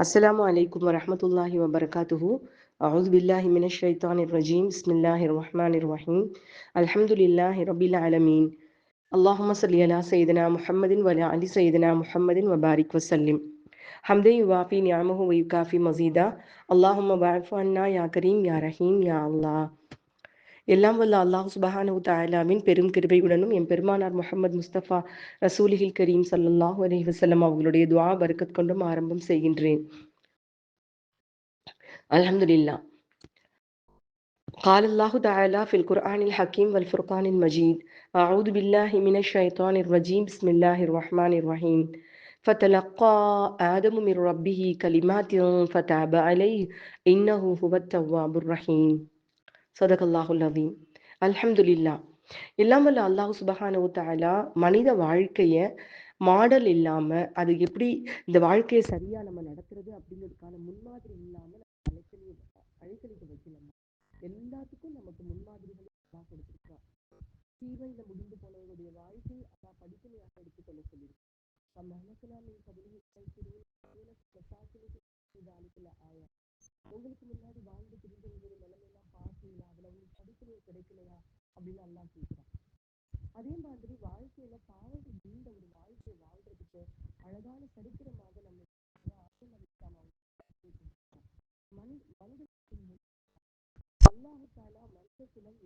السلام عليكم ورحمة الله وبركاته أعوذ بالله من الشيطان الرجيم بسم الله الرحمن الرحيم الحمد لله رب العالمين اللهم صل على سيدنا محمد وعلى آل سيدنا محمد وبارك وسلم حمدا يوافي نعمه ويكافي مزيدا اللهم بعف عنا يا كريم يا رحيم يا الله எல்லாம் வல்ல அல்லாஹ் சுபஹானு தாலாவின் பெரும் கிருபையுடனும் என் பெருமானார் முகமது முஸ்தபா ரசூலிஹில் கரீம் சல்லல்லாஹு அலைஹி வஸல்லம் அவர்களுடைய துவா பரக்கத் கொண்டும் ஆரம்பம் செய்கின்றேன் அல்ஹம்துலில்லாஹ் قال الله تعالى في القرآن الحكيم والفرقان المجيد أعوذ بالله من الشيطان الرجيم بسم الله الرحمن الرحيم فتلقى آدم من ربه كلمات فتاب عليه إنه هو التواب الرحيم சதகல்லாஹுல் அதீம் அல்ஹம்துலில்லா எல்லாம் வல்ல அல்லாஹு சுபஹானு தாலா மனித வாழ்க்கையை மாடல் இல்லாமல் அது எப்படி இந்த வாழ்க்கையை சரியாக நம்ம நடத்துறது அப்படிங்கிறதுக்கான முன்மாதிரி இல்லாமல் நம்ம அழைக்கலி அழைக்கலிக்க வைக்கலாமா எல்லாத்துக்கும் நமக்கு முன்மாதிரிகள் அல்லாஹ் கொடுத்துருக்கா. தீவையில முடிந்து போனவங்களுடைய வாழ்க்கை அல்லாஹ் படிப்பனையாக எடுத்துக்கொள்ள சொல்லியிருக்கு. நம்ம மனசுல பதிவு ஆயா. உங்களுக்கு முன்னாடி வாழ் உங்களுக்கு கிடைக்கலையா? அப்படின்னு எல்லாம் கேட்கிறான். அதே மாதிரி வாழ்க்கையில பாவங்கள் நீண்ட ஒரு வாழ்க்கையை வாழ்றதுக்கு அழகான சரித்திரமாக நம்ம அல்லாஹாலா மனித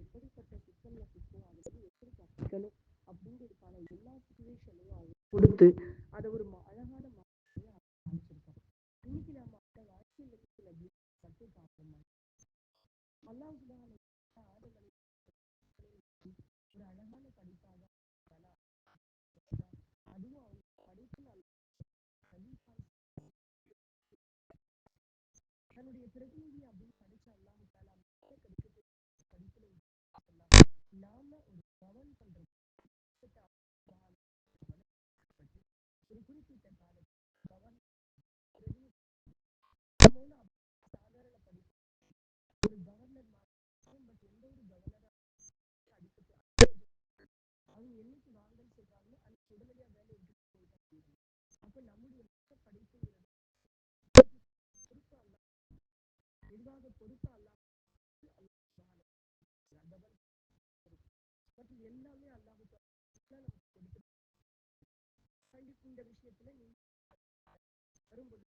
எப்படிப்பட்ட சிக்கல்ல சிக்கும் அதுக்கு எப்படி கற்பிக்கணும் அப்படிங்கிறதுக்கான எல்லா சுச்சுவேஷனையும் அவங்க கொடுத்து அதை ஒரு அழகான மாதிரியை காமிச்சிருக்காங்க இன்னைக்கு நாம அந்த வாழ்க்கையில சில மட்டும் பார்க்கணும் அல்லாஹ் ஒரு அழகான படிப்பாக அதுவும் அவங்க படிப்பு தன்னுடைய பிரதிநிதி அப்படின்னு படிச்ச அல்லாஹ் படிப்புல நாம ஒரு கவன் பண்ற ஒரு குறிப்பிட்ட காலத்தில் கவன் சாதாரண படிப்பு ஒரு கவர்னர் பட் எந்த ஒரு கவர்னரா அடிப்பட்டு அவங்க என்னைக்கு வாங்கன்னு சொல்றாங்களோ அதுக்கு உடனடியா வேலை எடுத்து போயிட்டாங்க அப்ப நம்முடைய படிப்புங்கிறது பொறுப்பா அல்ல நிர்வாக பொறுப்பா அல்ல பட் எல்லாமே அல்லாஹ் நமக்கு கொடுத்து இந்த விஷயத்துல வரும்பொழுது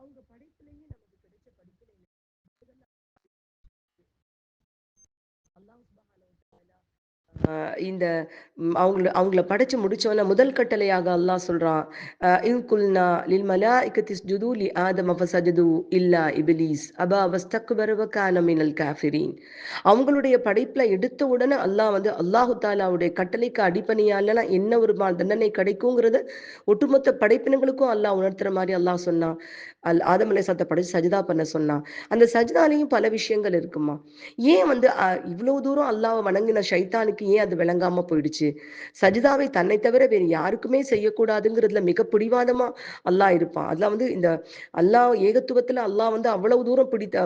அவங்க படைப்புலயே நமக்கு கிடைச்ச படிப்புல அல்லாஹ் இந்த அவங்கள அவங்கள படைச்சு முடிச்சவன முதல் கட்டளையாக அல்லாஹ் சொல்றான் இன்குல்னா லில் ஜுது லி இல்லா அபா காஃபிரீன். அவங்களுடைய படைப்புல எடுத்த உடனே அல்லாஹ் வந்து அல்லாஹு தாலாவுடைய கட்டளைக்கு அடிப்பணியாலனா என்ன ஒரு தண்டனை கிடைக்குங்கிறத ஒட்டுமொத்த படைப்பினங்களுக்கும் அல்லாஹ் உணர்த்துற மாதிரி அல்லாஹ் சொன்னான். அல் ஆதம் அலை படைச்சு சஜிதா பண்ண சொன்னான். அந்த சஜிதாலையும் பல விஷயங்கள் இருக்குமா? ஏன் வந்து இவ்வளவு தூரம் அல்லாவை வணங்கின சைத்தானுக்கு ஏன் அது விளங்காம போயிடுச்சு? சஜிதாவை தன்னை தவிர வேறு யாருக்குமே செய்யக்கூடாதுங்கிறதுல மிக பிடிவாதமா அல்லாஹ் இருப்பான். அதெல்லாம் வந்து இந்த அல்லாஹ் ஏகத்துவத்துல அல்லாஹ் வந்து அவ்வளவு தூரம் பிடித்த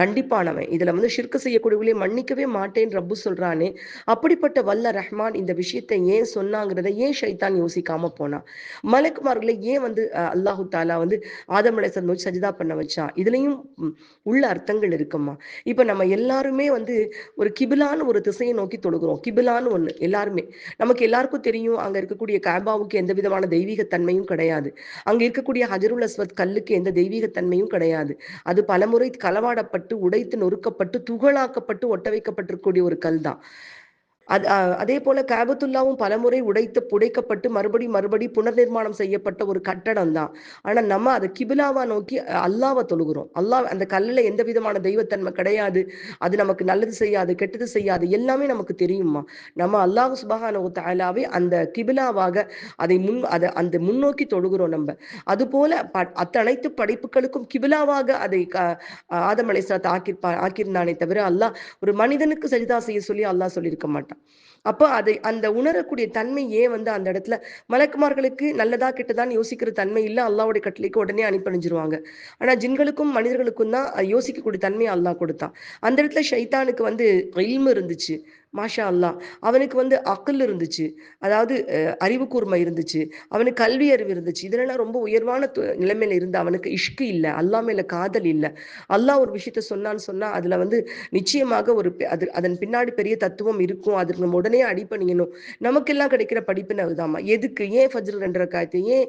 கண்டிப்பானவன் இதுல வந்து ஷிர்கு செய்யக்கூடியவர்களே மன்னிக்கவே மாட்டேன் ரப்பு சொல்றானே. அப்படிப்பட்ட வல்ல ரஹ்மான் இந்த விஷயத்தை ஏன் சொன்னாங்கிறத ஏன் ஷைத்தான் யோசிக்காம போனான் மலக்குமார்களை ஏன் வந்து அல்லாஹு தாலா வந்து ஆதமலை அலைசன் சஜிதா பண்ண வச்சா? இதுலயும் உள்ள அர்த்தங்கள் இருக்குமா? இப்ப நம்ம எல்லாருமே வந்து ஒரு கிபிலான ஒரு திசையை நோக்கி தொழுகிறோம் கிபிலான்னு ஒன்று எல்லாருமே. நமக்கு எல்லாருக்கும் தெரியும் அங்க இருக்கக்கூடிய கேபாவுக்கு எந்த விதமான தெய்வீக தன்மையும் கிடையாது. அங்க இருக்கக்கூடிய ஹஜருல் அஸ்வத் கல்லுக்கு எந்த தெய்வீக தன்மையும் கிடையாது. அது பலமுறை களவாடப்பட்டு உடைத்து நொறுக்கப்பட்டு துகளாக்கப்பட்டு ஒட்ட வைக்கப்பட்டிருக்கக்கூடிய ஒரு கல் தான். அது அதே போல கேபத்துல்லாவும் பலமுறை உடைத்து புடைக்கப்பட்டு மறுபடி மறுபடி புனர் நிர்மாணம் செய்யப்பட்ட ஒரு கட்டடம் தான் ஆனா நம்ம அதை கிபிலாவா நோக்கி அல்லாவை தொழுகிறோம். அல்லாஹ் அந்த கல்லில் எந்த விதமான தெய்வத்தன்மை கிடையாது. அது நமக்கு நல்லது செய்யாது கெட்டது செய்யாது. எல்லாமே நமக்கு தெரியுமா நம்ம அல்லாஹ் சுபஹான தாலாவே அந்த கிபிலாவாக அதை முன் அதை அந்த முன்னோக்கி தொழுகிறோம் நம்ம. அது போல அத்தனைத்து படைப்புகளுக்கும் கிபிலாவாக அதை ஆதம் அலைசாத் ஆக்கி ஆக்கியிருந்தானே தவிர அல்லாஹ் ஒரு மனிதனுக்கு சரிதா செய்ய சொல்லி அல்லாஹ் சொல்லியிருக்க மாட்டான். அப்போ அதை அந்த உணரக்கூடிய தன்மை ஏன் வந்து அந்த இடத்துல மலக்குமார்களுக்கு நல்லதா கெட்டதான்னு யோசிக்கிற தன்மை இல்லை அல்லாவுடைய கட்டளைக்கு உடனே அனுப்பணிஞ்சிருவாங்க. ஆனா ஜின்களுக்கும் மனிதர்களுக்கும் தான் யோசிக்கக்கூடிய தன்மையை அல்லாஹ் கொடுத்தான். அந்த இடத்துல ஷைத்தானுக்கு வந்து இல்மு இருந்துச்சு. மாஷா அல்லா அவனுக்கு வந்து அக்கல் இருந்துச்சு. அதாவது அறிவு கூர்மை இருந்துச்சு. அவனுக்கு கல்வி அறிவு இருந்துச்சு. இதெல்லாம் ரொம்ப உயர்வான நிலைமையில இருந்து அவனுக்கு இஷ்கு இல்லை. அல்லா மேல காதல் இல்லை. அல்லாஹ் ஒரு விஷயத்த சொன்னான்னு சொன்னா அதுல வந்து நிச்சயமாக ஒரு அது அதன் பின்னாடி பெரிய தத்துவம் இருக்கும். அதுக்கு நம்ம உடனே அடிப்பணியணும் நமக்கெல்லாம் கிடைக்கிற படிப்புன்னு அதுதாம்மா எதுக்கு? ஏன் ஃபஜ்ரு ரெண்டரை காயத்து ஏன்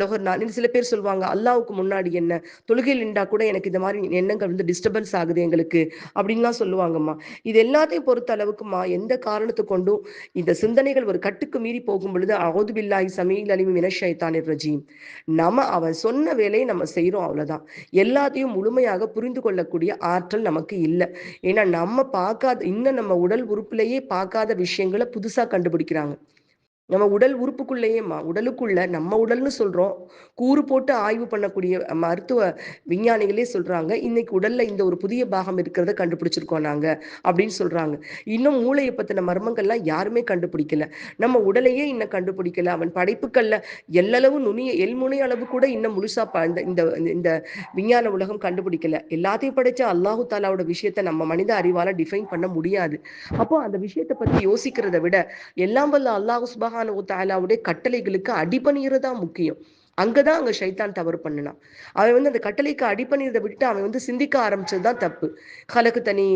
லொஹர்னா நான் சில பேர் சொல்லுவாங்க அல்லாவுக்கு முன்னாடி என்ன? தொழுகையில் நின்றா கூட எனக்கு இந்த மாதிரி எண்ணங்கள் வந்து டிஸ்டர்பன்ஸ் ஆகுது எங்களுக்கு. அப்படின்லாம் சொல்லுவாங்கம்மா. இது எல்லாத்தையும் பொறுத்த அளவுக்குமா எந்த காரணத்தை கொண்டும் இந்த சிந்தனைகள் ஒரு கட்டுக்கு மீறி போகும் பொழுது அகோதுபில்லாய் சமீல் அலிமி மினஷைத்தானிர் ரஜீம். நம்ம அவன் சொன்ன வேலையை நம்ம செய்யறோம் அவ்வளவுதான். எல்லாத்தையும் முழுமையாக புரிந்து கொள்ளக்கூடிய ஆற்றல் நமக்கு இல்லை. ஏன்னா நம்ம பார்க்காத இன்னும் நம்ம உடல் உறுப்புலேயே பார்க்காத விஷயங்களை புதுசா கண்டுபிடிக்கிறாங்க. நம்ம உடல் உறுப்புக்குள்ளேயே உடலுக்குள்ள நம்ம உடல்னு சொல்றோம். கூறு போட்டு ஆய்வு பண்ணக்கூடிய மருத்துவ விஞ்ஞானிகளே சொல்றாங்க இன்னைக்கு உடல்ல இந்த ஒரு புதிய பாகம் இருக்கிறத கண்டுபிடிச்சிருக்கோம் நாங்க அப்படின்னு சொல்றாங்க. இன்னும் மூளையை பத்தின மர்மங்கள்லாம் யாருமே கண்டுபிடிக்கல. நம்ம உடலையே இன்னும் கண்டுபிடிக்கல. அவன் படைப்புகள்ல எல்லளவு நுனிய எல்முனை அளவு கூட இன்னும் முழுசா இந்த இந்த இந்த விஞ்ஞான உலகம் கண்டுபிடிக்கல. எல்லாத்தையும் படைச்ச அல்லாஹு தாலாவோட விஷயத்த நம்ம மனித அறிவால டிஃபைன் பண்ண முடியாது. அப்போ அந்த விஷயத்தை பத்தி யோசிக்கிறத விட எல்லாம் வல்ல அல்லாஹு சுபஹா சுபஹானு தாலாவுடைய கட்டளைகளுக்கு அடிபணியறதா முக்கியம். அங்கதான் அங்க ஷைத்தான் தவறு பண்ணினான். அவன் வந்து அந்த கட்டளைக்கு அடிப்பணிறதை விட்டு அவன் வந்து சிந்திக்க ஆரம்பிச்சது தான் தப்பு. கலக்கு தனி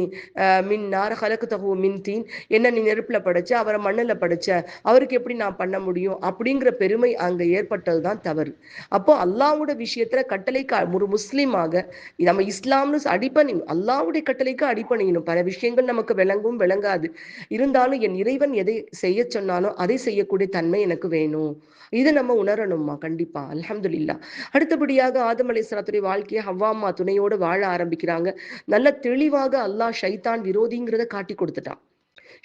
மின் நார் கலக்கு தகு மின் தீன். என்ன நீ நெருப்புல படைச்ச? அவரை மண்ணில் படைச்ச. அவருக்கு எப்படி நான் பண்ண முடியும்? அப்படிங்கிற பெருமை அங்க ஏற்பட்டதுதான் தவறு. அப்போ அல்லாவோட விஷயத்துல கட்டளைக்கு ஒரு முஸ்லீமாக நம்ம இஸ்லாம்னு அடிப்பணி அல்லாவுடைய கட்டளைக்கு அடிப்பணியணும் பல விஷயங்கள் நமக்கு விளங்கும் விளங்காது. இருந்தாலும் என் இறைவன் எதை செய்ய சொன்னாலும் அதை செய்யக்கூடிய தன்மை எனக்கு வேணும். இதை நம்ம உணரணுமா கண்டிப்பா. அலமதுல்லா அடுத்தபடியாக ஆதம் அலி சலாத்துடைய வாழ்க்கையை ஹவ்வாமா துணையோடு வாழ ஆரம்பிக்கிறாங்க. நல்ல தெளிவாக அல்லாஹ் ஷைத்தான் விரோதிங்கிறத காட்டி கொடுத்துட்டான்.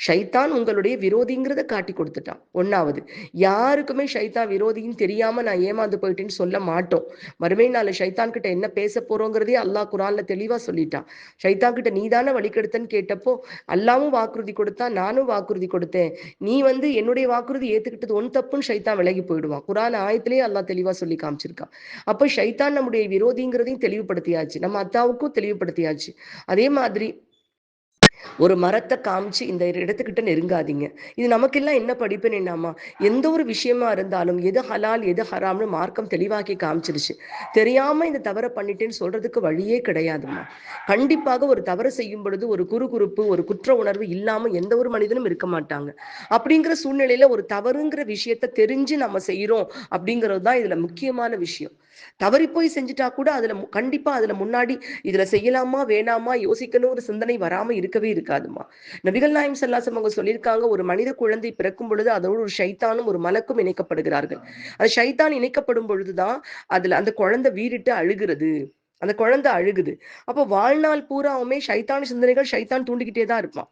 ஷைத்தான் உங்களுடைய விரோதிங்கிறத காட்டி கொடுத்துட்டான். ஒன்னாவது யாருக்குமே ஷைத்தான் விரோதின்னு தெரியாம நான் ஏமாந்து போயிட்டேன்னு சொல்ல மாட்டோம். மறுமை நாள் ஷைத்தான் கிட்ட என்ன பேச போறோங்கிறதே அல்லாஹ் குரான்ல தெளிவா சொல்லிட்டான். ஷைத்தான் கிட்ட நீதான வழிகெடுத்தன்னு கேட்டப்போ அல்லாவும் வாக்குறுதி கொடுத்தா நானும் வாக்குறுதி கொடுத்தேன். நீ வந்து என்னுடைய வாக்குறுதி ஏத்துக்கிட்டது ஒன் தப்புன்னு ஷைத்தான் விலகி போயிடுவான். குரான் ஆயத்திலேயே அல்லாஹ் தெளிவா சொல்லி காமிச்சிருக்கான். அப்போ ஷைத்தான் நம்முடைய விரோதிங்கிறதையும் தெளிவுபடுத்தியாச்சு. நம்ம அத்தாவுக்கும் தெளிவுபடுத்தியாச்சு. அதே மாதிரி ஒரு மரத்தை காமிச்சு இந்த இடத்துக்கிட்ட நெருங்காதீங்க. இது நமக்கெல்லாம் என்ன படிப்புன்னு எந்த ஒரு விஷயமா இருந்தாலும் எது ஹலால் எது ஹராம்னு மார்க்கம் தெளிவாக்கி காமிச்சிருச்சு. தெரியாம இந்த தவறை பண்ணிட்டேன்னு சொல்றதுக்கு வழியே கிடையாதுமா கண்டிப்பாக ஒரு தவறு செய்யும் பொழுது ஒரு குறுகுறுப்பு ஒரு குற்ற உணர்வு இல்லாம எந்த ஒரு மனிதனும் இருக்க மாட்டாங்க. அப்படிங்கிற சூழ்நிலையில ஒரு தவறுங்கிற விஷயத்த தெரிஞ்சு நம்ம செய்யறோம் அப்படிங்கிறது தான் இதுல முக்கியமான விஷயம். தவறி போய் செஞ்சுட்டா கூட அதுல கண்டிப்பா அதுல முன்னாடி இதுல செய்யலாமா வேணாமா யோசிக்கணும் ஒரு சிந்தனை வராம இருக்கவே இருக்காதுமா நபிகள் நாயம் சல்லாசம் அவங்க சொல்லியிருக்காங்க ஒரு மனித குழந்தை பிறக்கும் பொழுது அதோடு ஒரு ஷைத்தானும் ஒரு மலக்கும் இணைக்கப்படுகிறார்கள். அது ஷைத்தான் இணைக்கப்படும் பொழுதுதான் அதுல அந்த குழந்தை வீறிட்டு அழுகிறது. அந்த குழந்தை அழுகுது. அப்போ வாழ்நாள் பூராவுமே ஷைத்தான சிந்தனைகள் ஷைத்தான் தூண்டிக்கிட்டே தான் இருப்பான்.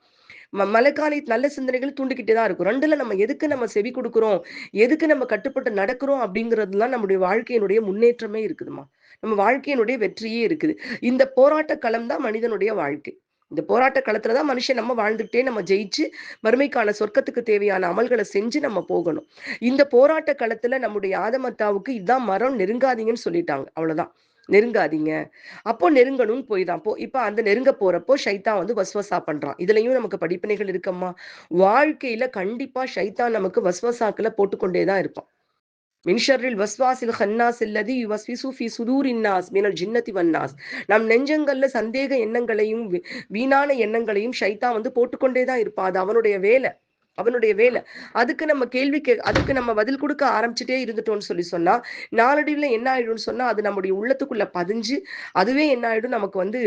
மலைக்காலை நல்ல சிந்தனைகள் தூண்டிக்கிட்டே தான் இருக்கும். ரெண்டுல நம்ம எதுக்கு நம்ம செவி கொடுக்குறோம்? எதுக்கு நம்ம கட்டுப்பட்டு நடக்கிறோம்? அப்படிங்கிறதுலாம் நம்முடைய வாழ்க்கையினுடைய முன்னேற்றமே இருக்குதுமா நம்ம வாழ்க்கையினுடைய வெற்றியே இருக்குது. இந்த போராட்ட களம் தான் மனிதனுடைய வாழ்க்கை. இந்த போராட்ட களத்துல தான் மனுஷன் நம்ம வாழ்ந்துட்டே நம்ம ஜெயிச்சு மறுமைக்கான சொர்க்கத்துக்கு தேவையான அமல்களை செஞ்சு நம்ம போகணும். இந்த போராட்ட களத்துல நம்முடைய ஆதமத்தாவுக்கு இதுதான் மரம் நெருங்காதீங்கன்னு சொல்லிட்டாங்க. அவ்வளவுதான். நெருங்காதீங்க. அப்போ நெருங்கணும்னு போய் தான் போ இப்போ அந்த நெருங்க போறப்போ ஷைத்தான் வந்து வஸ்வசா பண்றான். இதுலயும் நமக்கு படிப்பினைகள் இருக்கம்மா. வாழ்க்கையில கண்டிப்பா ஷைத்தான் நமக்கு வஸ்வசாக்களை போட்டுக்கொண்டே தான் இருப்பான். மின்ஷரில் வஸ்வாசில் ஹன்னாஸ் இல்லதி வஸ்விசு ஃபி சுதூர் இன்னாஸ் மினல் ஜின்னதி வன்னாஸ் நம் நெஞ்சங்கள்ல சந்தேக எண்ணங்களையும் வீணான எண்ணங்களையும் ஷைத்தான் வந்து போட்டுக்கொண்டே தான் இருப்பான். அது அவனுடைய வேலை. அவனுடைய வேலை. அதுக்கு நம்ம கேள்வி கே அதுக்கு நம்ம பதில் கொடுக்க ஆரம்பிச்சுட்டே இருந்துட்டோம்னு சொல்லி சொன்னா நாளடிவில் என்ன ஆயிடும்னு சொன்னா அது நம்முடைய உள்ளத்துக்குள்ள பதிஞ்சு அதுவே என்ன ஆயிடும்? நமக்கு வந்து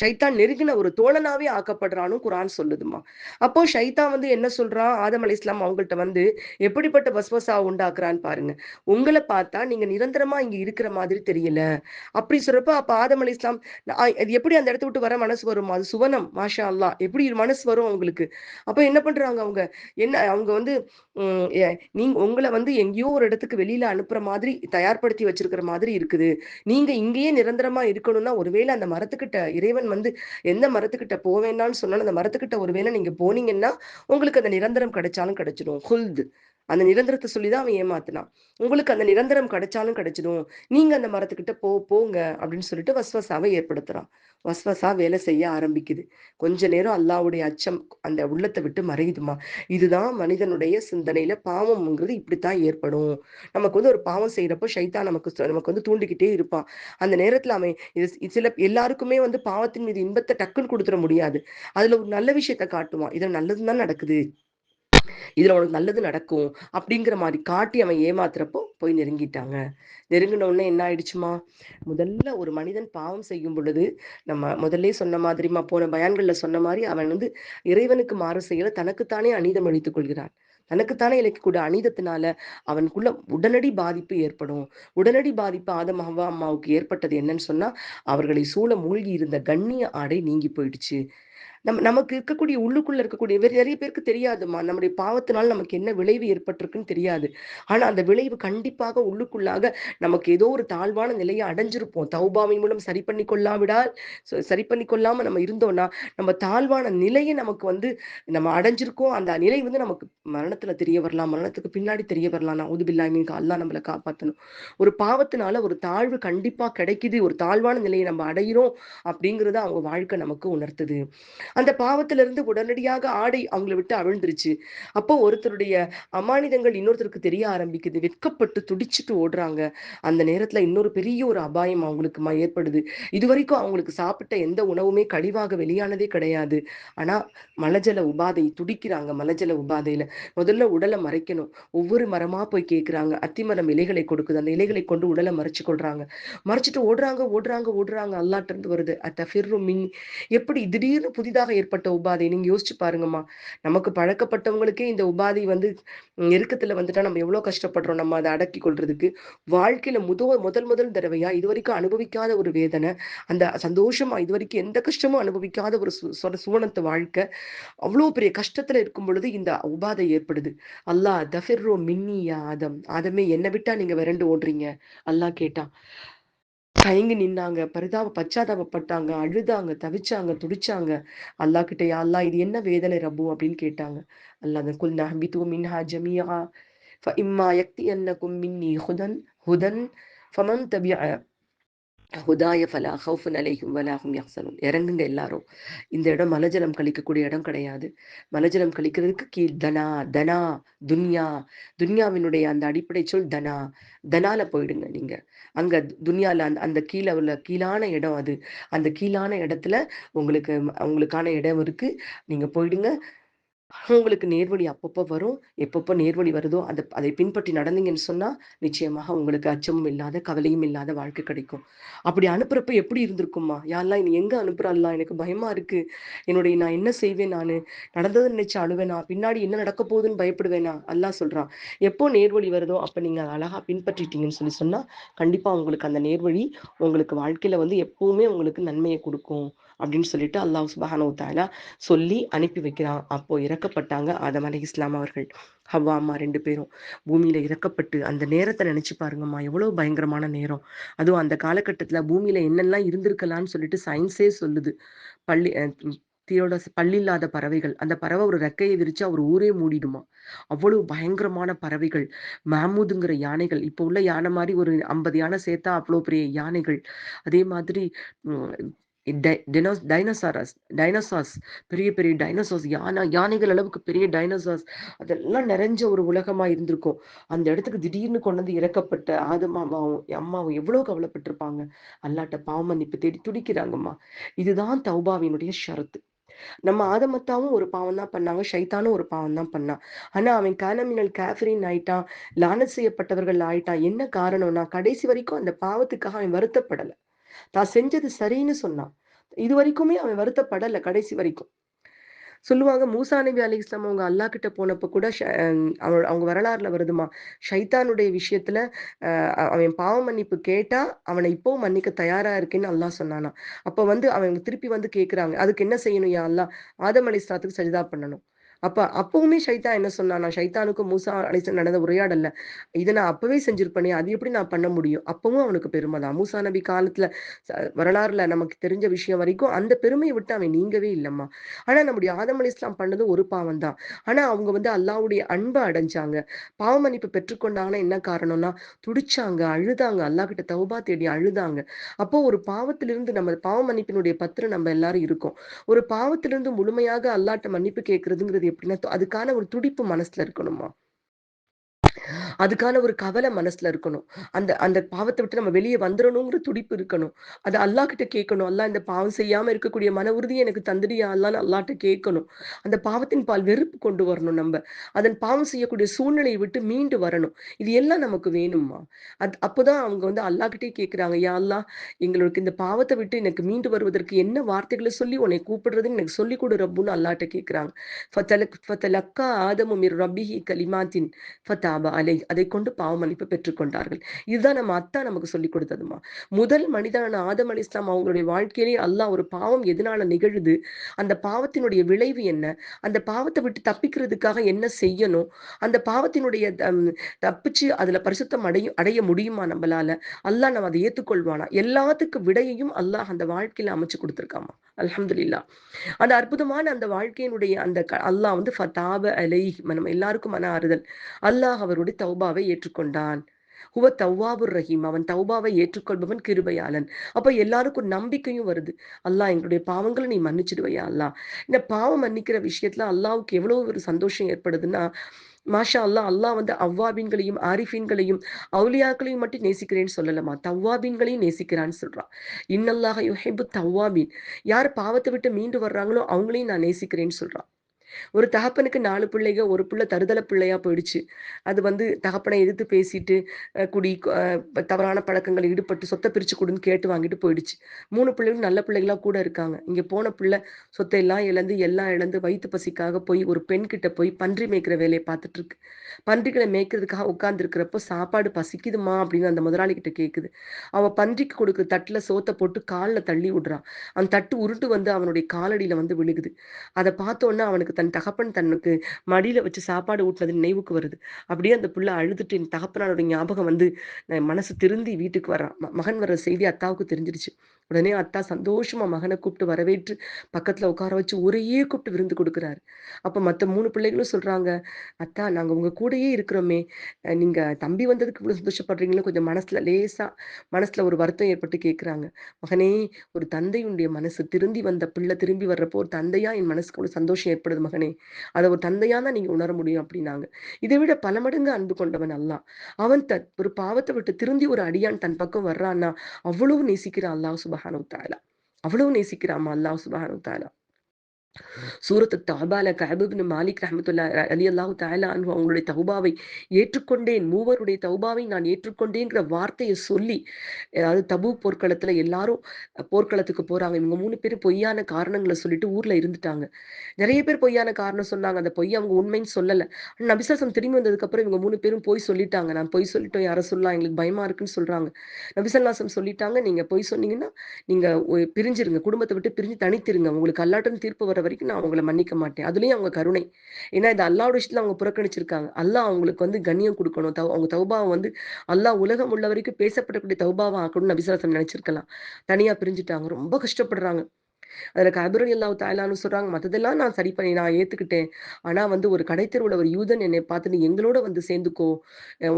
ஷைத்தான் நெருங்கின ஒரு தோழனாவே ஆக்கப்படுறான்னு குரான் சொல்லுதுமா. அப்போ ஷைத்தான் வந்து என்ன சொல்றான்? ஆதம் அலி இஸ்லாம் அவங்கள்ட்ட வந்து எப்படிப்பட்ட வஸ்வசா உண்டாக்குறான்னு பாருங்க. உங்களை பார்த்தா நீங்க நிரந்தரமா இங்க இருக்கிற மாதிரி தெரியல. அப்படி சொல்றப்ப அப்ப ஆதம் அலி இஸ்லாம் எப்படி அந்த இடத்த விட்டு வர மனசு வரும்? அது சுவனம் மாஷா அல்லா எப்படி மனசு வரும் அவங்களுக்கு? அப்ப என்ன பண்றாங்க அவங்க? என்ன அவங்க வந்து நீங்க உங்களை வந்து எங்கேயோ ஒரு இடத்துக்கு வெளியில அனுப்புற மாதிரி தயார்படுத்தி வச்சிருக்கிற மாதிரி இருக்குது. நீங்க இங்கேயே நிரந்தரமா இருக்கணும்னா ஒருவேளை அந்த மரத்துக்கிட்ட இறைவன் வந்து எந்த மரத்துக்கிட்ட போவேன்னான்னு சொன்னாலும் அந்த மரத்துக்கிட்ட ஒருவேளை நீங்க போனீங்கன்னா உங்களுக்கு அந்த நிரந்தரம் கிடைச்சாலும் கிடைச்சிடும் ஹுல்து. அந்த நிரந்தரத்தை சொல்லி தான் அவன் ஏமாத்தினான். உங்களுக்கு அந்த நிரந்தரம் கிடைச்சாலும் கிடைச்சிடும் நீங்க அந்த மரத்துக்கிட்ட போ போங்க அப்படின்னு சொல்லிட்டு வஸ்வசாவை ஏற்படுத்துறான். வஸ்வசா வேலை செய்ய ஆரம்பிக்குது. கொஞ்ச நேரம் அல்லாவுடைய அச்சம் அந்த உள்ளத்தை விட்டு மறையுதுமா? இதுதான் மனிதனுடைய சிந்தனையில பாவம்ங்கிறது இப்படித்தான் ஏற்படும். நமக்கு வந்து ஒரு பாவம் செய்யறப்போ ஷைத்தா நமக்கு நமக்கு வந்து தூண்டிக்கிட்டே இருப்பான். அந்த நேரத்துல அவன் இது சில எல்லாருக்குமே வந்து பாவத்தின் மீது இன்பத்தை டக்குன்னு கொடுத்துட முடியாது. அதுல ஒரு நல்ல விஷயத்த காட்டுவான். இதுல நல்லதுதான் நடக்குது. இதில் உனக்கு நல்லது நடக்கும் அப்படிங்கிற மாதிரி காட்டி அவன் ஏமாத்துறப்போ போய் நெருங்கிட்டாங்க. நெருங்கின உடனே என்ன ஆயிடுச்சுமா? முதல்ல ஒரு மனிதன் பாவம் செய்யும் பொழுது நம்ம முதல்ல சொன்ன மாதிரிமா போன பயான்களில் சொன்ன மாதிரி அவன் வந்து இறைவனுக்கு மாறு செய்யல தனக்குத்தானே அநீதம் அழித்துக் கொள்கிறான். தனக்குத்தானே இழைக்கக்கூடிய அநீதத்தினால அவனுக்குள்ள உடனடி பாதிப்பு ஏற்படும். உடனடி பாதிப்பு ஆதம் அம்மாவுக்கு ஏற்பட்டது என்னன்னு சொன்னா அவர்களை சூழ மூழ்கி இருந்த கண்ணிய ஆடை நீங்கி போயிடுச்சு. நம்ம நமக்கு இருக்கக்கூடிய உள்ளுக்குள்ள இருக்கக்கூடிய நிறைய பேருக்கு தெரியாதுமா நம்முடைய பாவத்தினால் நமக்கு என்ன விளைவு ஏற்பட்டிருக்குன்னு தெரியாது. ஆனா அந்த விளைவு கண்டிப்பாக உள்ளுக்குள்ளாக நமக்கு ஏதோ ஒரு தாழ்வான நிலையை அடைஞ்சிருப்போம். தௌபாவின் மூலம் சரி பண்ணி கொள்ளாவிடால் சரி பண்ணி கொள்ளாம நம்ம இருந்தோம்னா நம்ம தாழ்வான நிலையை நமக்கு வந்து நம்ம அடைஞ்சிருக்கோம். அந்த நிலை வந்து நமக்கு மரணத்துல தெரிய வரலாம். மரணத்துக்கு பின்னாடி தெரிய வரலாம். நான் உதுபில்லா அல்லா நம்மளை காப்பாற்றணும் ஒரு பாவத்தினால ஒரு தாழ்வு கண்டிப்பா கிடைக்குது. ஒரு தாழ்வான நிலையை நம்ம அடையிறோம் அப்படிங்கறத அவங்க வாழ்க்கை நமக்கு உணர்த்துது. அந்த பாவத்திலிருந்து உடனடியாக ஆடை அவங்களை விட்டு அவிழ்ந்துருச்சு. அப்போ ஒருத்தருடைய அமானிதங்கள் இன்னொருத்தருக்கு தெரிய ஆரம்பிக்குது. வெட்கப்பட்டு துடிச்சிட்டு ஓடுறாங்க. அந்த நேரத்துல இன்னொரு பெரிய ஒரு அபாயம் அவங்களுக்கு ஏற்படுது. இது வரைக்கும் அவங்களுக்கு சாப்பிட்ட எந்த உணவுமே கழிவாக வெளியானதே கிடையாது. ஆனா மலஜல உபாதை துடிக்கிறாங்க மலஜல உபாதையில. முதல்ல உடலை மறைக்கணும். ஒவ்வொரு மரமா போய் கேட்கிறாங்க அத்திமரம் இலைகளை கொடுக்குது. அந்த இலைகளை கொண்டு உடலை மறைச்சு கொள்றாங்க. மறைச்சிட்டு ஓடுறாங்க ஓடுறாங்க ஓடுறாங்க. அல்லாட்டிருந்து வருது. அத்த மின். எப்படி திடீர்னு புதிதாக புதிதாக ஏற்பட்ட உபாதை. நீங்க யோசிச்சு பாருங்கம்மா. நமக்கு பழக்கப்பட்டவங்களுக்கே இந்த உபாதை வந்து நெருக்கத்துல வந்துட்டா நம்ம எவ்வளவு கஷ்டப்படுறோம். நம்ம அதை அடக்கி கொள்றதுக்கு. வாழ்க்கையில முத முதல் முதல் தடவையா இது வரைக்கும் அனுபவிக்காத ஒரு வேதனை அந்த சந்தோஷமா இது வரைக்கும் எந்த கஷ்டமும் அனுபவிக்காத ஒரு சுவனத்து வாழ்க்கை அவ்வளோ பெரிய கஷ்டத்துல இருக்கும் பொழுது இந்த உபாதை ஏற்படுது. அல்லாஹ் தஃபிர்ரோ மின்னியா ஆதம். ஆதமே என்னை விட்டா நீங்க விரண்டு ஓடுறீங்க. அல்லாஹ் கேட்டான். தயங்கி நின்னாங்க. பரிதாப பச்சாதாபப்பட்டாங்க. அழுதாங்க தவிச்சாங்க துடிச்சாங்க. அல்லா கிட்ட அல்லா இது என்ன வேதனை ரப்பு? அப்படின்னு கேட்டாங்க. அல்லா குல் நஹபித்து மின்ஹா ஜமியா ஃப இம்மா யக்தி அன்னக்கும் மின்னி ஹுதன் ஹுதன் ஃபமன் தபியா ஹுதாய ஃபலா ஹவுஃபுன் அலைஹும் வலாஹும் யஹ்சனும் இறங்குங்க எல்லாரும். இந்த இடம் மலஜலம் கழிக்கக்கூடிய இடம் கிடையாது. மலஜலம் கழிக்கிறதுக்கு கீழ் தனா தனா துன்யா. துன்யாவினுடைய அந்த அடிப்படை சொல் தனா. தனால போயிடுங்க நீங்க. அங்க துன்யால அந்த அந்த கீழே உள்ள கீழான இடம் அது. அந்த கீழான இடத்துல உங்களுக்கு உங்களுக்கான இடம் இருக்கு. நீங்க போயிடுங்க. உங்களுக்கு நேர்வழி அப்பப்போ வரும். எப்பப்போ நேர்வழி வருதோ அதை அதை பின்பற்றி நடந்தீங்கன்னு சொன்னால் நிச்சயமாக உங்களுக்கு அச்சமும் இல்லாத கவலையும் இல்லாத வாழ்க்கை கிடைக்கும். அப்படி அனுப்புறப்ப எப்படி இருந்திருக்குமா யாரெல்லாம் இனி எங்கே அனுப்புறாள்லா? எனக்கு பயமா இருக்கு. என்னுடைய நான் என்ன செய்வேன் நான்? நடந்ததை நினைச்சு அழுவேனா? பின்னாடி என்ன நடக்க போகுதுன்னு பயப்படுவேனா? எல்லாம் சொல்றான். எப்போ நேர்வழி வருதோ அப்போ நீங்கள் அழகா பின்பற்றிட்டீங்கன்னு சொல்லி சொன்னால் கண்டிப்பாக உங்களுக்கு அந்த நேர்வழி உங்களுக்கு வாழ்க்கையில் வந்து எப்பவுமே உங்களுக்கு நன்மையை கொடுக்கும். அப்படின்னு சொல்லிட்டு அல்லாஹ் சுபஹானு தாலா சொல்லி அனுப்பி வைக்கிறான். அப்போ இறக்கப்பட்டாங்க ஆதம் அலி இஸ்லாம் அவர்கள். ஹவ்வா அம்மா ரெண்டு பேரும். பூமியில இறக்கப்பட்டு அந்த நேரத்தை நினைச்சு பாருங்கம்மா எவ்வளவு பயங்கரமான நேரம். அதுவும் அந்த காலகட்டத்துல பூமியில என்னெல்லாம் இருந்திருக்கலாம்னு சொல்லிட்டு சயின்ஸே சொல்லுது. பள்ளி தீரோட பள்ளி இல்லாத பறவைகள். அந்த பறவை ஒரு ரெக்கையை விரிச்சு அவர் ஊரே மூடிடுமா. அவ்வளவு பயங்கரமான பறவைகள். மேமூதுங்கிற யானைகள். இப்போ உள்ள யானை மாதிரி ஒரு ஐம்பது யானை சேர்த்தா அவ்வளோ பெரிய யானைகள். அதே மாதிரி டைனோசாரஸ் டைனோசார்ஸ் பெரிய பெரிய டைனோசார்ஸ் யானை யானைகள் அளவுக்கு பெரிய டைனோசார்ஸ் அதெல்லாம் நிறைஞ்ச ஒரு உலகமா இருந்திருக்கும். அந்த இடத்துக்கு திடீர்னு கொண்டு வந்து இறக்கப்பட்ட ஆதமாவும் அம்மாவும் எவ்வளோ கவலைப்பட்டிருப்பாங்க. அல்லாட்ட பாவ மன்னிப்பு தேடி துடிக்கிறாங்கம்மா. இதுதான் தௌபாவினுடைய ஷரத்து. நம்ம ஆதமத்தாவும் ஒரு பாவம் தான் பண்ணாங்க ஷைத்தானும் ஒரு பாவம் தான் பண்ணான் ஆனா அவன் கானமினல் கேஃபரின் ஆயிட்டான் லானத் செய்யப்பட்டவர்கள் ஆயிட்டான். என்ன காரணம்னா கடைசி வரைக்கும் அந்த பாவத்துக்காக அவன் வருத்தப்படலை. தான் செஞ்சது சரின்னு சொன்னான். இது வரைக்குமே அவன் வருத்தப்படல கடைசி வரைக்கும். சொல்லுவாங்க மூசா நபி அலி இஸ்லாம் அவங்க அல்லா கிட்ட போனப்ப கூட அவங்க வரலாறுல வருதுமா ஷைத்தானுடைய விஷயத்துல அவன் பாவ மன்னிப்பு கேட்டா அவனை இப்போ மன்னிக்க தயாரா இருக்கேன்னு அல்லா சொன்னானா. அப்ப வந்து அவங்க திருப்பி வந்து கேக்குறாங்க அதுக்கு என்ன செய்யணும் யா அல்லா ஆதம் அலி இஸ்லாத்துக்கு சரிதா பண்ணணும். அப்ப அப்பவுமே ஷைத்தா என்ன சொன்னா ஷைத்தானுக்கும் மூசா அலிசன் நடந்த உரையாடல்ல இதை நான் அப்பவே செஞ்சிருப்பேனே அது எப்படி நான் பண்ண முடியும்? அப்பவும் அவனுக்கு பெருமை தான். மூசா நபி காலத்துல வரலாறுல நமக்கு தெரிஞ்ச விஷயம் வரைக்கும் அந்த பெருமையை விட்டு அவன் நீங்கவே இல்லம்மா. ஆனா நம்முடைய ஆதம் அலி இஸ்லாம் பண்ணது ஒரு பாவம் தான். ஆனா அவங்க வந்து அல்லாவுடைய அன்பை அடைஞ்சாங்க. பாவ மன்னிப்பு பெற்றுக்கொண்டாங்கன்னா என்ன காரணம்னா துடிச்சாங்க அழுதாங்க. அல்லா கிட்ட தௌபா தேடி அழுதாங்க. அப்போ ஒரு பாவத்திலிருந்து நம்ம பாவ மன்னிப்பினுடைய பத்திரம் நம்ம எல்லாரும் இருக்கோம். ஒரு பாவத்திலிருந்து முழுமையாக அல்லாட்ட மன்னிப்பு கேட்கறதுங்கிறது எப்படின்னா அதுக்கான ஒரு துடிப்பு மனசுல இருக்கணுமா? அதுக்கான ஒரு கவலை மனசுல இருக்கணும். அந்த அந்த பாவத்தை விட்டு நம்ம வெளியே வந்துடணுங்கிற துடிப்பு இருக்கணும். அது அல்லா கிட்ட கேட்கணும். அல்லா இந்த பாவம் செய்யாம இருக்கக்கூடிய மன உறுதி எனக்கு தந்துடியா அல்லான்னு அல்லாட்ட கேட்கணும். அந்த பாவத்தின் பால் வெறுப்பு கொண்டு வரணும் நம்ம. அதன் பாவம் செய்யக்கூடிய சூழ்நிலையை விட்டு மீண்டு வரணும். இது எல்லாம் நமக்கு வேணுமா அது அப்போதான் அவங்க வந்து அல்லா கிட்டே கேட்கிறாங்க யா அல்லா எங்களுக்கு இந்த பாவத்தை விட்டு எனக்கு மீண்டு வருவதற்கு என்ன வார்த்தைகளை சொல்லி உன்னை கூப்பிடுறதுன்னு எனக்கு சொல்லி கொடு ரப்புன்னு அல்லாட்ட கேட்கிறாங்க. ஆதமும் ரப்பிஹி கலிமாத்தின் ஃபத்தாபா அலை அதை கொண்டு பாவ மன்னிப்பு பெற்றுக்கொண்டார்கள் இதுதான் நம்ம அத்தா நமக்கு சொல்லி கொடுத்ததுமா. முதல் மனிதனான ஆதம் அலி இஸ்லாம் அவங்களுடைய வாழ்க்கையிலே அல்லாஹ் ஒரு பாவம் எதனால நிகழுது? அந்த பாவத்தினுடைய விளைவு என்ன? அந்த பாவத்தை விட்டு தப்பிக்கிறதுக்காக என்ன செய்யணும்? அந்த பாவத்தினுடைய தப்பிச்சு அதுல பரிசுத்தம் அடையும் அடைய முடியுமா நம்மளால? அல்லாஹ் நம்ம அதை ஏற்றுக்கொள்வானா எல்லாத்துக்கும் விடையையும் அல்லாஹ் அந்த வாழ்க்கையில அமைச்சு கொடுத்துருக்காமா? அலமதுல்லா அந்த அற்புதமான அந்த வாழ்க்கையினுடைய அந்த அல்லாஹ் வந்து ஃபதாப அலை நம்ம எல்லாருக்கும் மன ஆறுதல். அல்லாஹ் அவருடைய தௌபாவை ஏற்றுக்கொண்டான். ஹுவ தௌவாபுர் ரஹீம். அவன் தௌபாவை ஏற்றுக்கொள்பவன் கிருபையாளன். அப்போ எல்லாருக்கும் நம்பிக்கையும் வருது. அல்லாஹ் எங்களுடைய பாவங்களை நீ மன்னிச்சிடுவையா அல்லா இந்த பாவம் மன்னிக்கிற விஷயத்துல அல்லாவுக்கு எவ்வளவு ஒரு சந்தோஷம் ஏற்படுதுன்னா மாஷா அல்லா அல்லாஹ் வந்து அவ்வாபீன்களையும் ஆரிஃபீன்களையும் அவுலியாக்களையும் மட்டும் நேசிக்கிறேன்னு சொல்லலமா தவ்வாபீன்களையும் நேசிக்கிறான்னு சொல்றான். இன்னல்லாக யுஹைபு தவ்வாபீன் யார் பாவத்தை விட்டு மீண்டு வர்றாங்களோ அவங்களையும் நான் நேசிக்கிறேன்னு சொல்றான். ஒரு தகப்பனுக்கு நாலு பிள்ளைங்க ஒரு பிள்ளை தருதல பிள்ளையா போயிடுச்சு. அது வந்து தகப்பனை எதிர்த்து பேசிட்டு குடி தவறான பழக்கங்கள் ஈடுபட்டு சொத்தை பிரிச்சு கொடுன்னு கேட்டு வாங்கிட்டு போயிடுச்சு. மூணு பிள்ளைகளும் நல்ல பிள்ளைகளா கூட இருக்காங்க. இங்க போன பிள்ளை சொத்தை எல்லாம் இழந்து எல்லாம் இழந்து வயிற்று பசிக்காக போய் ஒரு பெண் கிட்ட போய் பன்றி மேய்க்கிற வேலையை பார்த்துட்டு இருக்கு பன்றிகளை மேய்க்கிறதுக்காக உட்கார்ந்து இருக்கிறப்போ சாப்பாடு பசிக்குதுமா அப்படின்னு அந்த முதலாளி கிட்ட கேக்குது. அவ பன்றிக்கு கொடுக்குற தட்டுல சோத்தை போட்டு காலில் தள்ளி விடுறான் அந்த தட்டு உருட்டு வந்து அவனுடைய காலடியில வந்து விழுகுது. அதை பார்த்தோன்னா அவனுக்கு தன் தகப்பன் தன்னுக்கு மடியில வச்சு சாப்பாடு ஊட்டினது நினைவுக்கு வருது. அப்படியே அந்த புள்ள அழுதுட்டு என் தகப்பனாரோட ஞாபகம் வந்து மனசு திருந்தி வீட்டுக்கு வரான் மகன் வர்ற செய்தி அத்தாவுக்கு தெரிஞ்சிருச்சு. உடனே அத்தா சந்தோஷமா மகனை கூப்பிட்டு வரவேற்று பக்கத்துல உட்கார வச்சு ஒரே கூப்பிட்டு விருந்து கொடுக்குறாரு. அப்ப மத்த மூணு பிள்ளைகளும் சொல்றாங்க அத்தா நாங்க உங்க கூடயே இருக்கிறோமே. நீங்க தம்பி வந்ததுக்கு இவ்வளவு சந்தோஷப்படுறீங்களோ? கொஞ்சம் மனசுல லேசா மனசுல ஒரு வருத்தம் ஏற்பட்டு கேட்கிறாங்க மகனே ஒரு தந்தையுடைய மனசு திரும்பி வந்த பிள்ளை திரும்பி வர்றப்போ ஒரு தந்தையா என் மனசுக்கு ஒரு சந்தோஷம் ஏற்படுது மகனே. அதை ஒரு தந்தையா தான் நீங்க உணர முடியும் அப்படின்னாங்க. இதை விட பல மடங்கு அன்பு கொண்டவன் அல்லா அவன் த ஒரு பாவத்தை விட்டு திருந்தி ஒரு அடியான் தன் பக்கம் வர்றான்னா அவ்வளவு நேசிக்கிறான் அல்லாஹ் சுபஹானு தாலா அவ்வளவு நேசிக்கிறாமா அல்லாஹ் சுபஹானு தாலா சூரத்து தாபால கஹபுபின் மாலிக் ரஹமத்துல்லா அலி அல்லாஹு தாலா அவங்களுடைய தௌபாவை ஏற்றுக்கொண்டேன். மூவருடைய தௌபாவை நான் ஏற்றுக்கொண்டேங்கிற வார்த்தையை சொல்லி அதாவது தபு போர்க்களத்துல எல்லாரும் போர்க்களத்துக்கு போறாங்க. இவங்க மூணு பேரும் பொய்யான காரணங்களை சொல்லிட்டு ஊர்ல இருந்துட்டாங்க. நிறைய பேர் பொய்யான காரணம் சொன்னாங்க. அந்த பொய் அவங்க உண்மைன்னு சொல்லல. நபிசாசம் திரும்பி வந்ததுக்கு அப்புறம் இவங்க மூணு பேரும் போய் சொல்லிட்டாங்க. நான் பொய் சொல்லிட்டோம் யாரை சொல்லலாம் எங்களுக்கு பயமா இருக்குன்னு சொல்றாங்க. நபிசல்லாசம் சொல்லிட்டாங்க. நீங்க பொய் சொன்னீங்கன்னா நீங்க பிரிஞ்சிருங்க. குடும்பத்தை விட்டு பிரிஞ்சு தனித்திருங்க. உங்களுக்கு அல்லாட்டும் தீர்ப்பு வர வரைக்கும் நான் அவங்கள மன்னிக்க மாட்டேன். அதுலயும் அவங்க கருணை. ஏன்னா இது அல்லாவோட விஷயத்துல அவங்க புறக்கணிச்சிருக்காங்க. அல்லாஹ் அவங்களுக்கு வந்து கண்ணியம் கொடுக்கணும். தவ அவங்க தௌபாவை வந்து அல்லாஹ் உலகம் உள்ள வரைக்கும் பேசப்படக்கூடிய தௌபாவை ஆக்கணும்னு நபிசாசம் நினைச்சிருக்கலாம். தனியா பிரிஞ்சுட்டாங்க. ரொம்ப கஷ்டப்படுறாங்க. அதில் கபர் அல்லாஹ் தாயலான்னு சொல்கிறாங்க மற்றதெல்லாம் நான் சரி பண்ணி நான் ஏற்றுக்கிட்டேன் ஆனால் வந்து ஒரு கடைத்தெருவுல ஒரு யூதன் என்னை பார்த்து நீ எங்களோட வந்து சேர்ந்துக்கோ.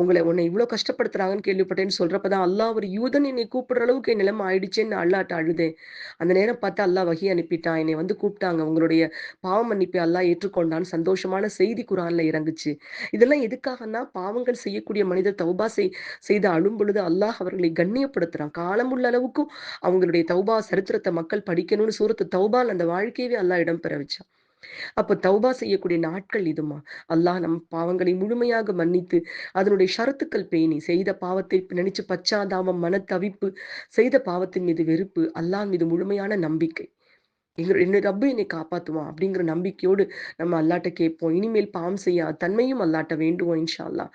உங்களை உன்னை இவ்வளோ கஷ்டப்படுத்துறாங்கன்னு கேள்விப்பட்டேன்னு சொல்கிறப்ப தான் அல்லா ஒரு யூதன் என்னை கூப்பிடுற அளவுக்கு என் நிலைமை ஆயிடுச்சேன்னு அல்லாட்ட அழுதேன். அந்த நேரம் பார்த்து அல்லா வகி அனுப்பிட்டான் என்னை வந்து கூப்பிட்டாங்க. உங்களுடைய பாவம் மன்னிப்பை அல்லா ஏற்றுக்கொண்டான்னு சந்தோஷமான செய்தி குரான்ல இறங்குச்சு. இதெல்லாம் எதுக்காகனா பாவங்கள் செய்யக்கூடிய மனிதர் தௌபா செய்து அழும் பொழுது அல்லாஹ் அவர்களை கண்ணியப்படுத்துறான். காலமுள்ள அளவுக்கும் அவங்களுடைய தௌபா சரித்திரத்தை மக்கள் படிக்கணும்னு சூரத்து தௌபால் அந்த வாழ்க்கையவே அல்லாஹ் இடம்பெற வச்சான் அப்ப தௌபா செய்யக்கூடிய நாட்கள் இதுமா? அல்லாஹ் நம் பாவங்களை முழுமையாக மன்னித்து அதனுடைய ஷரத்துக்கள் பேணி செய்த பாவத்தை நினைச்சு பச்சாதா மன தவிப்பு செய்த பாவத்தின் மீது வெறுப்பு அல்லாஹ் மீது முழுமையான நம்பிக்கை. எங்க என்ன ரப்பு என்னை காப்பாத்துவான் அப்படிங்கிற நம்பிக்கையோடு நம்ம அல்லாட்ட கேட்போம். இனிமேல் பாவம் செய்யா தன்மையும் அல்லாட்ட வேண்டுவோம் இன்ஷா அல்லா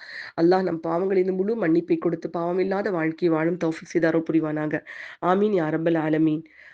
அல்லாஹ் நம் பாவங்களின் முழு மன்னிப்பை கொடுத்து பாவம் இல்லாத வாழ்க்கையை வாழும் தௌஃபிக் செய்தாரோ புரிவானாங்க ஆமீன் யாரபல் ஆலமீன்.